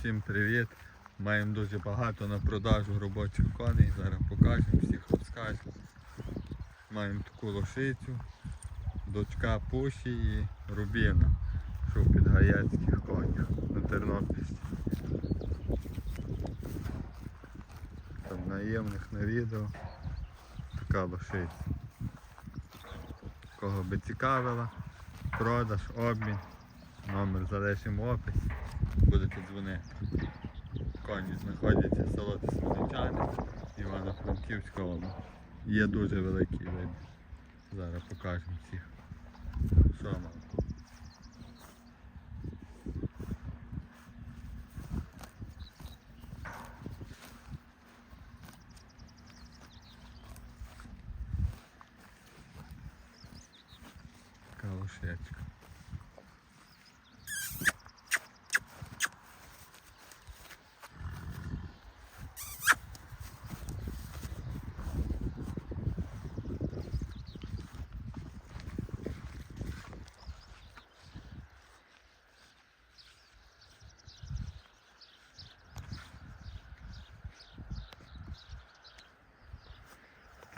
Всім привіт! Маємо дуже багато на продажу робочих коней. Зараз покажемо, всіх розкажемо. Маємо таку лошицю, дочка Пуші і Рубіна, що в підгаяцьких конях на Тернопільській. Там наємних на відео. Така лошиця. Кого би цікавила, продаж, обмін. Номер залишимо в описі. Будете дзвони. Коні знаходяться село Смоличани, Івано-Франківська область. Є дуже великий вибір. Зараз покажемо всіх. Що нам? Така лошечка.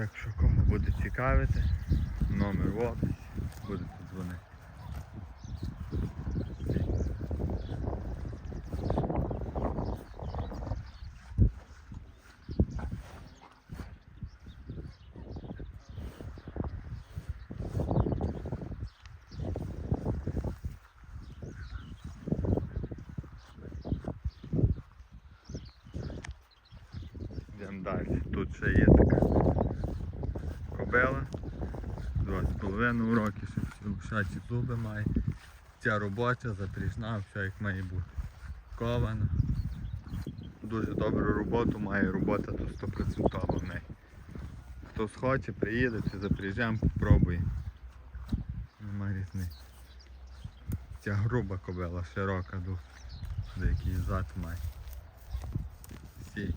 Так що кого буде цікавити, номер в описі, будете дзвонити. Йдемо далі. Тут ще є така кобила. Два з половиною роки, що всі лошачі зуби має. Ця робоча, запріжна, все як має бути. Кована. Дуже добру роботу має, робота тут 100% в неї. Хто схоче, приїде, чи запряжемо, попробує. Нема різниці. Ця груба кобила, широка дуже. Деякий зад має. Всі.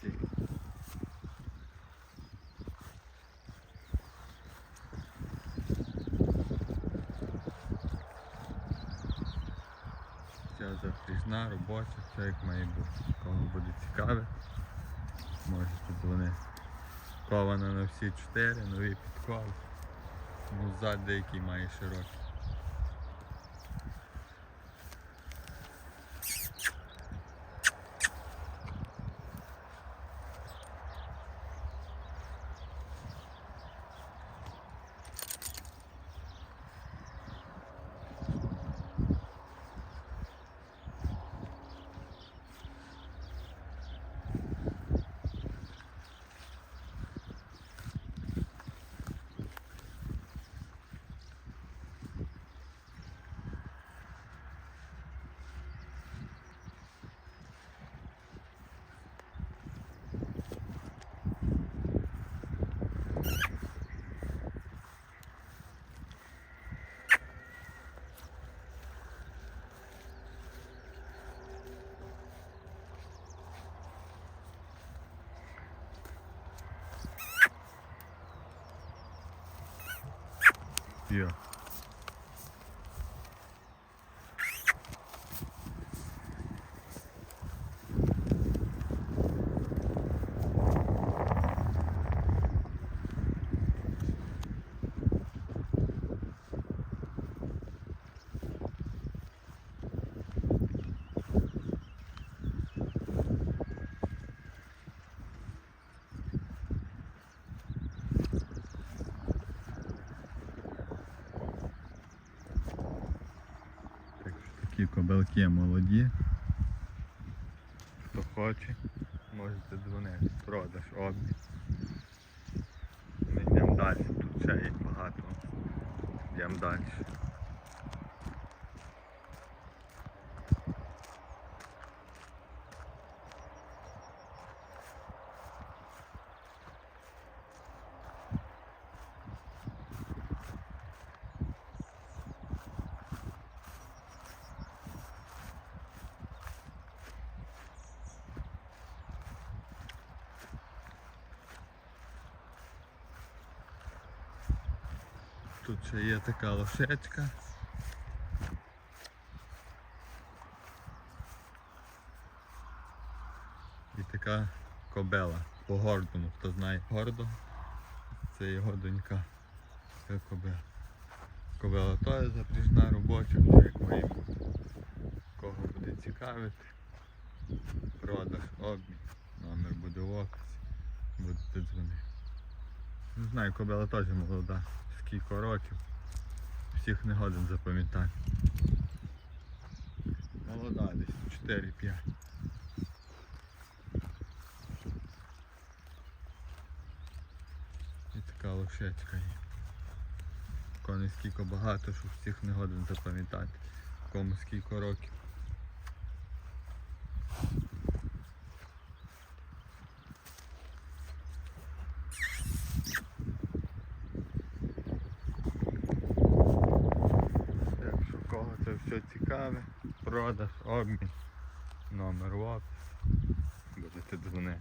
всі. Ця запріжна, робоча, все як має бути. Кому буде цікаве, можете вони Кована на всі чотири, нові підкови. Ну, зад деякий має широкий. Є. Так кобилки молоді. Хто хоче, можете дзвонити. Продаж, обмін. Ми йдемо далі, тут ще є багато. Йдемо далі. Тут ще є така лошечка. І така кобела по гордому. Хто знає гордо, це його донька. Це кобела. Кобела теж запряжна робоча, все як має. Кого буде цікавити. Продаж, обмін. Номер буде в описі. Будете дзвонити. Не знаю, кобела теж молода. Скільки років. Всіх не годен запам'ятати. Молода десь 4-5. І така лошечка є. Коней скільки багато, що всіх не годен запам'ятати. Кому скільки років. Якщо кого це все цікаве, продаж, обмін, номер в опис, будете дзвонити.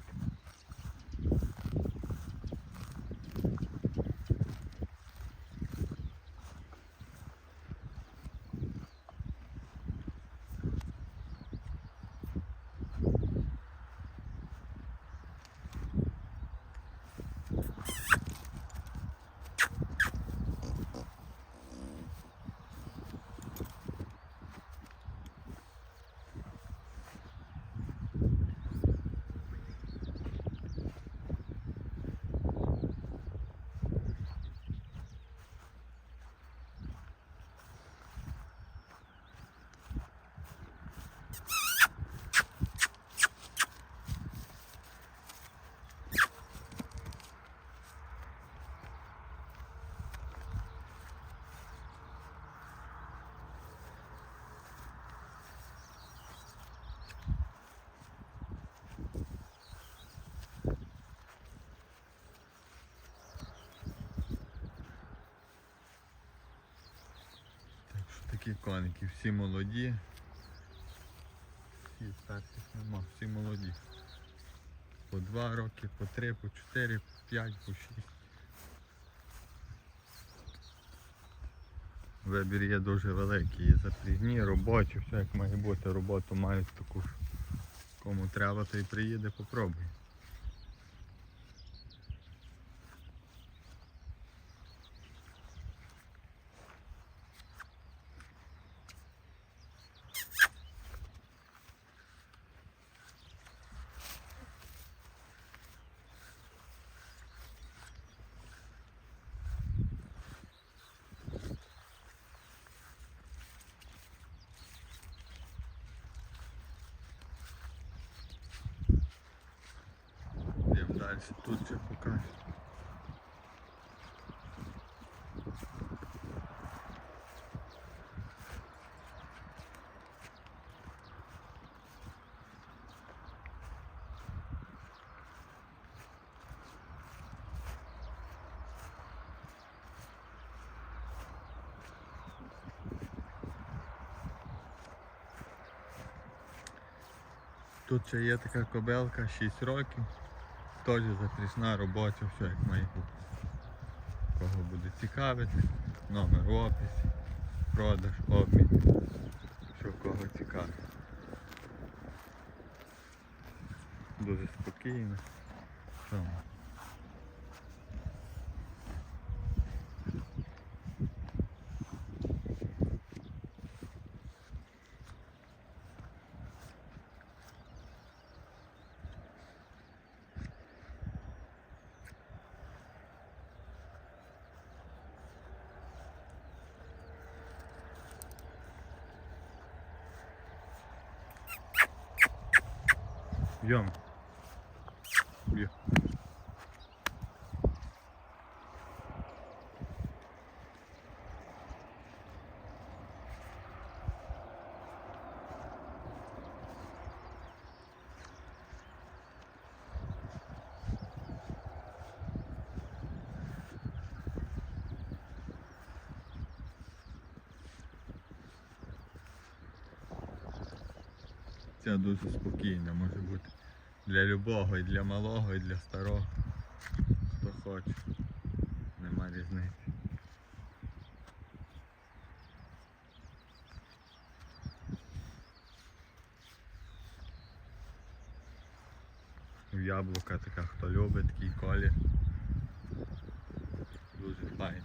Такі коники, всі молоді. Всі старших нема, всі молоді. По два роки, по три, по чотири, по п'ять, по шість. Вибір є дуже великий, є запряжні, робочі, все як має бути, роботу мають таку. Кому треба, той приїде, попробує. Далі, тут ще покажу. Тут ще є така кобелка 6 років. Теж затрісна робоча, все як має. Кого буде цікавити, номер в описі, продаж, обмін. Що кого цікавить. Дуже спокійно. Що? Йдемо. Ця дуже спокійна може бути для любого, і для малого, і для старого. Хто хоче. Нема різниці. Яблука така, хто любить, такий колір. Дуже файний.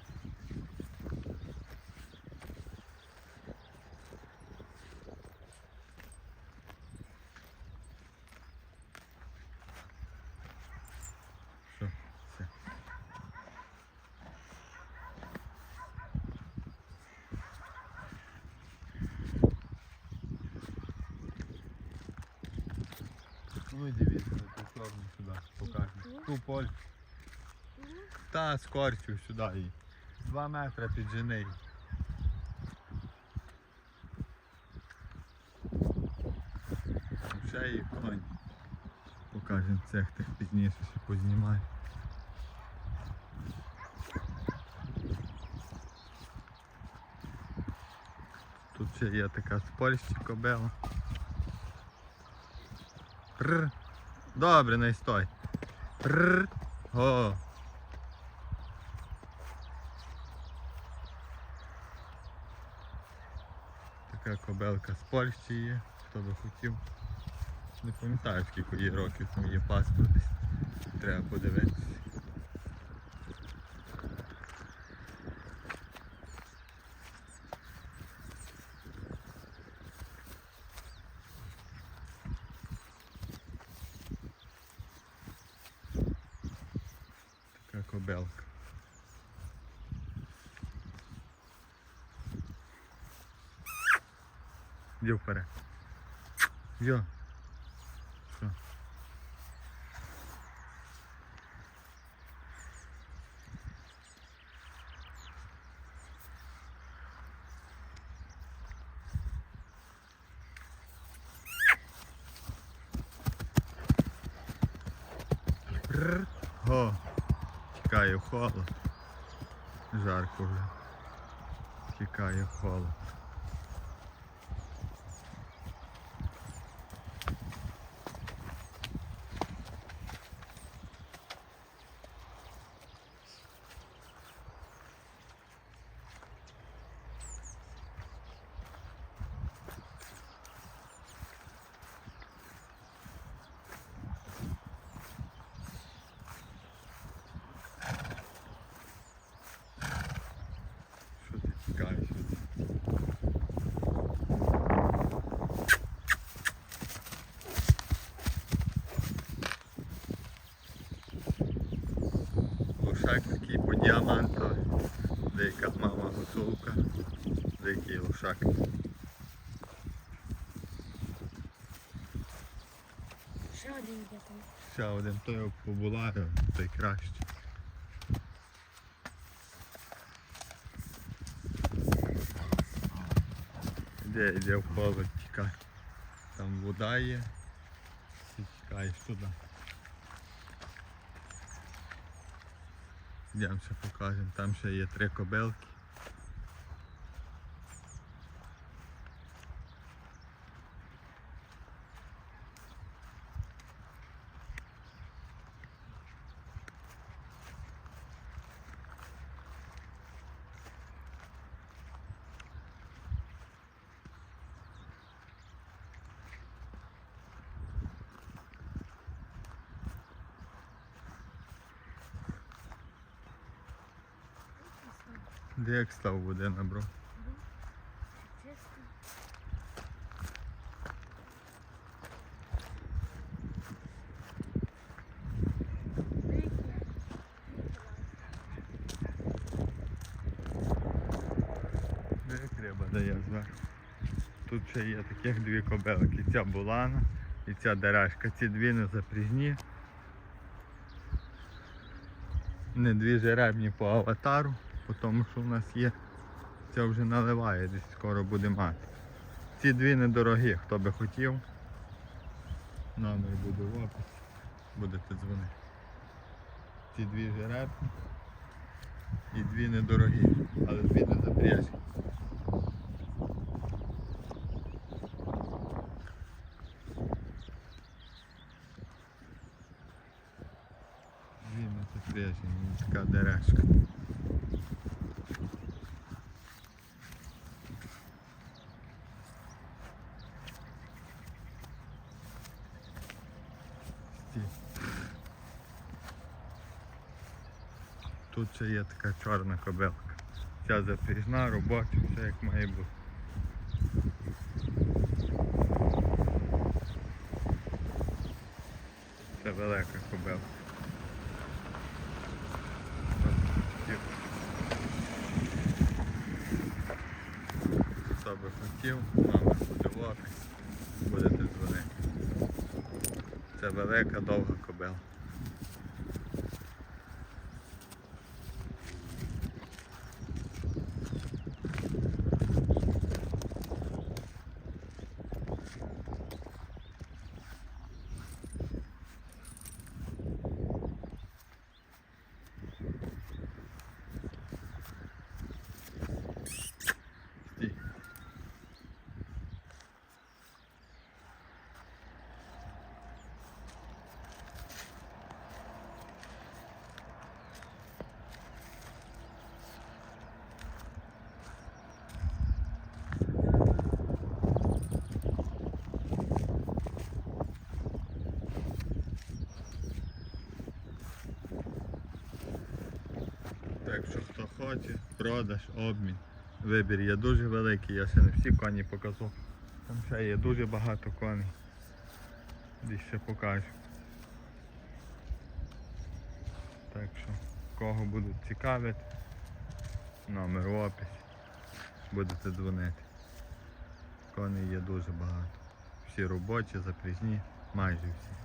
Ту поль. Та скорчу сюди її. Два метри піджени її. Ще є конь. Покажемо цех тих пізніше, ще познімаю. Тут ще є така з Польщі кобила. Добре, не стой. Прр. О. Така кобелка з Польщі є, хто би хотів. Не пам'ятаю скільки є років, там є паспорт. Треба подивитися. Кобелка. Йо вперед. Йо. Що? Рр. О, тікає холод. Жарко вже. Тікає холод. Що ти тікаєш? від- Такий по діамантовий. Деяка мама гуцулка, деякий лошак. Ще один є там. Ще один той побулаю, той краще. Іде, іде в холод, тікай. Там вода є. І тікаєш туди. Йдемо ще покажемо. Там ще є три кобелки. Де як став буде? Чисто. Де треба дає зверху. Тут ще є таких дві кобелки. Ця булана і ця дережка. Ці дві не запріжні. Не дві жеребні по аватару, тому що в нас є. Ця вже наливає, десь скоро буде мати. Ці дві недорогі, хто би хотів. Номер буде в описі. Будете дзвонити. Ці дві жеребні і дві недорогі, але дві не запряжені. Дві не запряжені, така дережка. Ще є така чорна кобилка. Ця запряжна, робоча, все як має бути. Це велика кобилка. Хто хотів, номер буде будете дзвонити. Це велика довга кобила. Стій. Так що хто продаж, обмін. Вибір є дуже великий, я ще не всі коні показав. Там ще є дуже багато коней. Десь ще покажу. Так що, кого будуть цікавити, номер в описі. Будете дзвонити. Коней є дуже багато. Всі робочі, запряжні, майже всі.